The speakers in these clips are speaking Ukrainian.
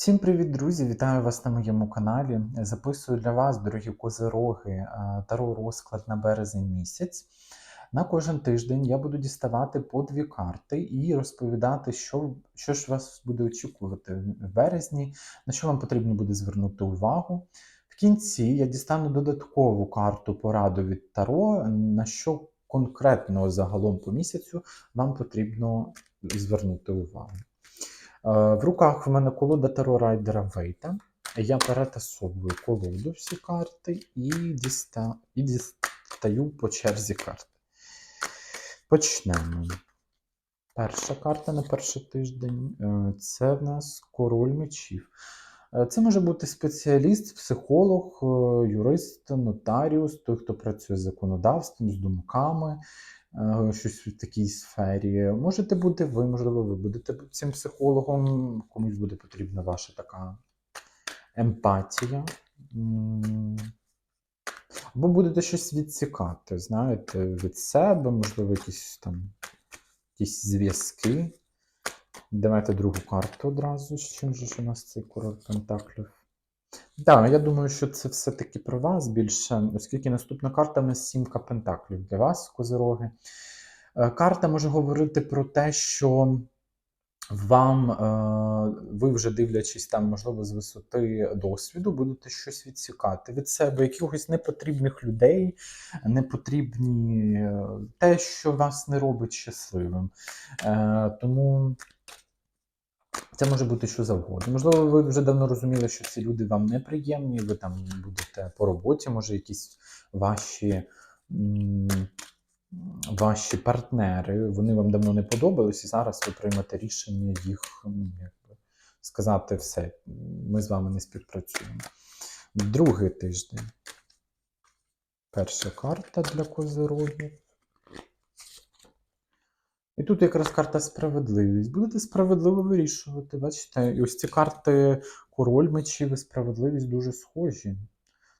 Всім привіт, друзі! Вітаю вас на моєму каналі. Записую для вас, дорогі козироги, е, таро розклад на березень місяць. На кожен тиждень я буду діставати по дві карти і розповідати, що, що ж вас буде очікувати в березні, на що вам потрібно буде звернути увагу. В кінці я дістану додаткову карту пораду від Таро, на що конкретно загалом по місяцю вам потрібно звернути увагу. Е, В руках в мене колода Таро Райдера Вейта. Я перетасовую колоду всі карти і, діста... і дістаю по черзі карти. Почнемо. Перша карта на перший тиждень е, це в нас король мечів. Е, Це може бути спеціаліст, психолог, юрист, нотаріус, той, хто працює з законодавством, з думками, щось в такій сфері. Можете бути ви, можливо, ви будете цим психологом, комусь буде потрібна ваша така емпатія. Або будете щось відсікати, знаєте, від себе, можливо, якісь там якісь зв'язки. Давайте другу карту одразу. З чим же ж у нас цей король Пентаклів? Так, я думаю, що це все-таки про вас більше, оскільки наступна карта у сімка Пентаклів для вас, козироги. Е, Карта може говорити про те, що вам, е, ви вже дивлячись там, можливо, з висоти досвіду, будете щось відсікати від себе, якихось непотрібних людей, непотрібні е, те, що вас не робить щасливим. Тому це може бути що завгодно. Можливо, ви вже давно розуміли, що ці люди вам неприємні, ви там будете по роботі, може, якісь ваші. Ваші партнери, вони вам давно не подобались, і зараз ви приймете рішення їх сказати все, ми з вами не співпрацюємо. Другий тиждень. Перша карта для козирогів. І тут якраз карта справедливість. Будете справедливо вирішувати. Бачите, і ось ці карти король мечів і справедливість дуже схожі.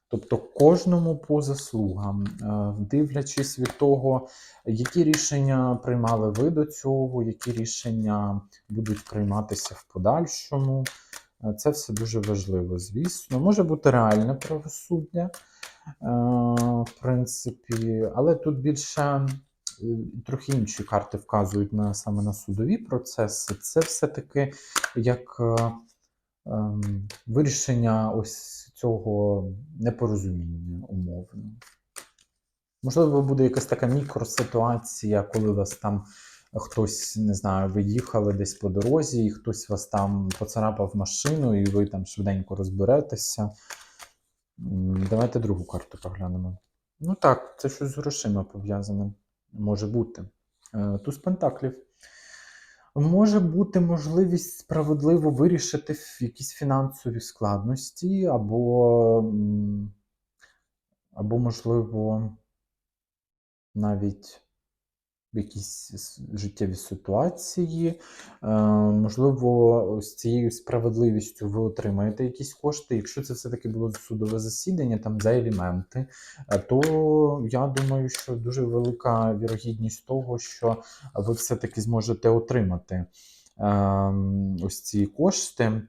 Тобто кожному по заслугам, Е, дивлячись від того, які рішення приймали ви до цього, які рішення будуть прийматися в подальшому. Е, Це все дуже важливо, звісно. Може бути реальне правосуддя, е, в принципі, але тут більше трохи інші карти вказують на саме на судові процеси. Це все-таки як е, ем, вирішення ось цього непорозуміння умовно. Можливо, буде якась така мікроситуація, коли вас там хтось, не знаю, ви їхали десь по дорозі, і хтось вас там поцарапав машину, і ви там швиденько розберетеся. Давайте другу карту поглянемо. Ну так, це щось з грошима пов'язане. Може бути. Е, Туз Пентаклів. Може бути можливість справедливо вирішити якісь фінансові складності, або, або можливо, навіть якісь життєві ситуації. Е, можливо, з цією справедливістю ви отримаєте якісь кошти. Якщо це все-таки було судове засідання, там за елементи, е, то я думаю, що дуже велика вірогідність того, що ви все-таки зможете отримати ем, ось ці кошти.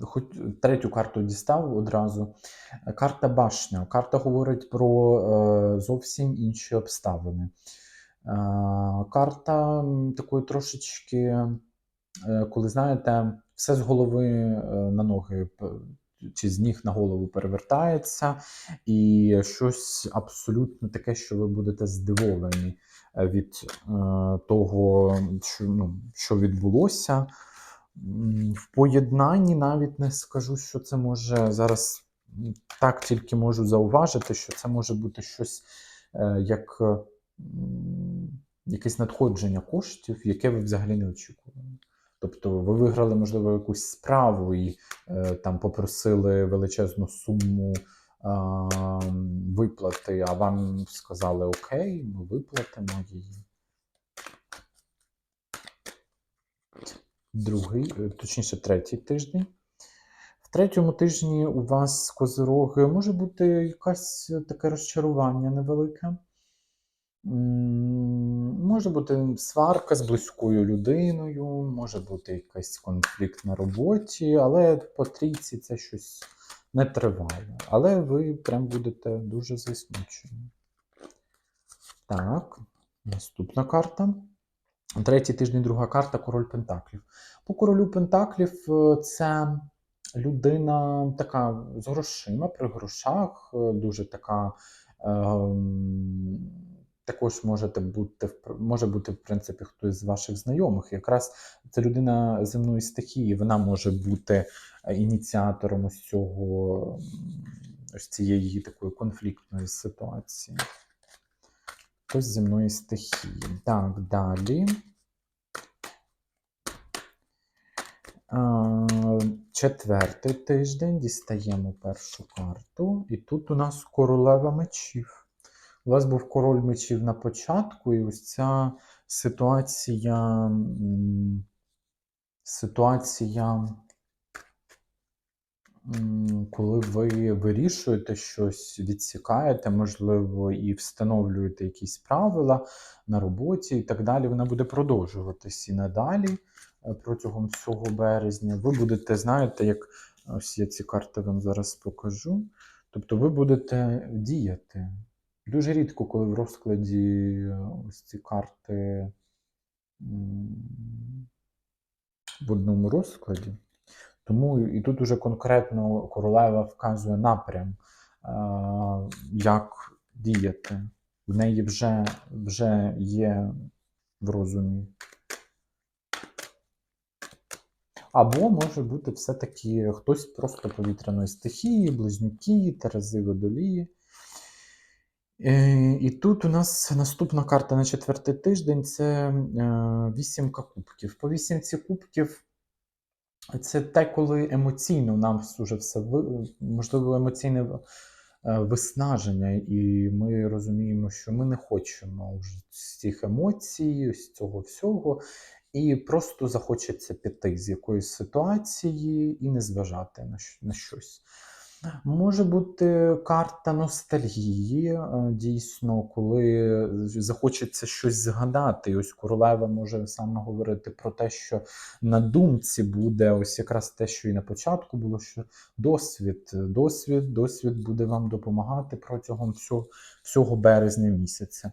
Хоч третю карту дістав одразу. Карта башня. Карта говорить про е, зовсім інші обставини. Е, карта такої трошечки, е, коли знаєте, все з голови е, на ноги чи з ніг на голову перевертається, і щось абсолютно таке, що ви будете здивовані від того, що, ну, що відбулося. В поєднанні навіть не скажу, що це може зараз так тільки можу зауважити, що це може бути щось як якесь надходження коштів, яке ви взагалі не очікували. Тобто ви виграли, можливо, якусь справу і е, там попросили величезну суму а, виплати, а вам сказали Окей, ми виплатимо її. другий, е, точніше, третій тиждень. В третьому тижні у вас козироги може бути якесь таке розчарування невелике. Може бути сварка з близькою людиною, може бути якийсь конфлікт на роботі, але по трійці це щось не триває. Але ви прям будете дуже засмучені. Так, наступна карта. Третій тиждень, друга карта Король Пентаклів. По королю Пентаклів е, це людина така з грошима при грошах, е, дуже така. ем, також можете бути, може бути, в принципі, хтось з ваших знайомих. Якраз це людина земної стихії, вона може бути е, ініціатором ось цього, ось цієї такої конфліктної ситуації. Хтось з земної стихії. Так, далі. Четвертий тиждень дістаємо першу карту, і тут у нас королева мечів. У вас був король мечів на початку, і ось ця ситуація. Ситуація, коли ви вирішуєте щось, відсікаєте, можливо, і встановлюєте якісь правила на роботі і так далі, вона буде продовжуватись і надалі е, протягом всього березня. Ви будете, знаєте, як ось я ці карти вам зараз покажу. Тобто ви будете діяти. Дуже рідко, коли в розкладі е, ось ці карти в одному розкладі. Тому і тут уже конкретно королева вказує напрям, е, як діяти. В неї вже, вже є в розумі. Або може бути все-таки хтось просто повітряної стихії, близнюки, терези водолії. Е, І тут у нас наступна карта на четвертий тиждень це е, вісімка кубків. По вісімці кубків це те, коли емоційно нам вже все можливо емоційне е, виснаження, і ми розуміємо, що ми не хочемо вже цих емоцій, з цього всього, і просто захочеться піти з якоїсь ситуації і не зважати на щось. Може бути карта ностальгії, е, дійсно, коли захочеться щось згадати. І ось королева може саме говорити про те, що на думці буде ось якраз те, що і на початку було, що досвід, досвід, досвід буде вам допомагати протягом всього, всього березня місяця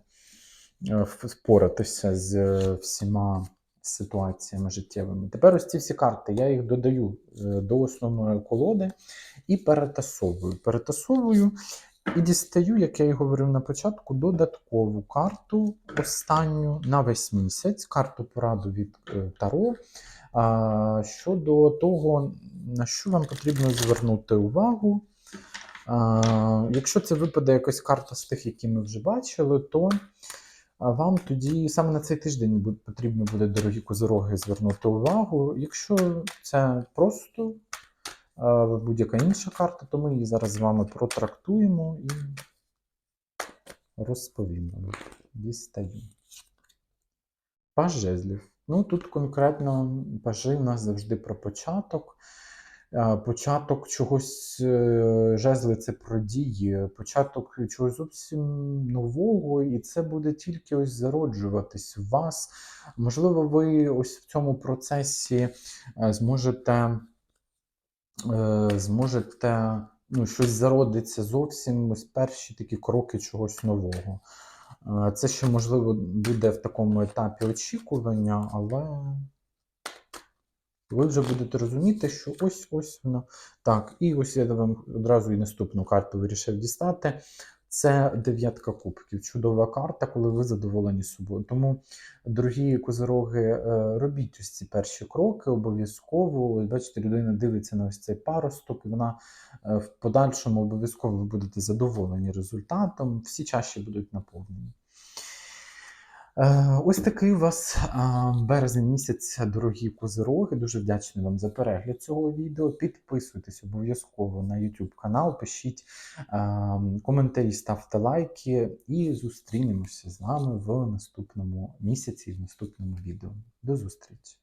е, впоратися з е, всіма ситуаціями життєвими. Тепер ось ці всі карти, я їх додаю е, до основної колоди і перетасовую. Перетасовую і дістаю, як я і говорив на початку, додаткову карту, останню на весь місяць, карту пораду від е, Таро. Щодо того, на що вам потрібно звернути увагу. Якщо це випаде якась карта з тих, які ми вже бачили, то а вам тоді саме на цей тиждень потрібно буде дорогі козороги звернути увагу. Якщо це просто будь-яка інша карта, то ми її зараз з вами протрактуємо і розповімо. Дістаю. Паж жезлів. Ну, тут конкретно пажи в нас завжди про початок. Е, Початок чогось е, жезли це про дії, початок чогось зовсім нового, і це буде тільки ось зароджуватись в вас. Можливо, ви ось в цьому процесі е, зможете, зможете ну, щось зародиться зовсім ось перші такі кроки чогось нового. Це ще можливо буде в такому етапі очікування, але ви вже будете розуміти, що ось ось воно. Так, і ось я вам одразу і наступну карту вирішив дістати. Це дев'ятка кубків. Чудова карта, коли ви задоволені собою. Тому, дорогі козороги, е, робіть ось ці перші кроки обов'язково. Бачите, людина дивиться на ось цей паросток, і вона е, в подальшому обов'язково ви будете задоволені результатом. Всі чаші будуть наповнені. Е, Ось такий у вас березень місяць, дорогі козироги. Дуже вдячний вам за перегляд цього відео. Підписуйтесь обов'язково на YouTube канал, пишіть коментарі, ставте лайки і зустрінемося з вами в наступному місяці, в наступному відео. До зустрічі!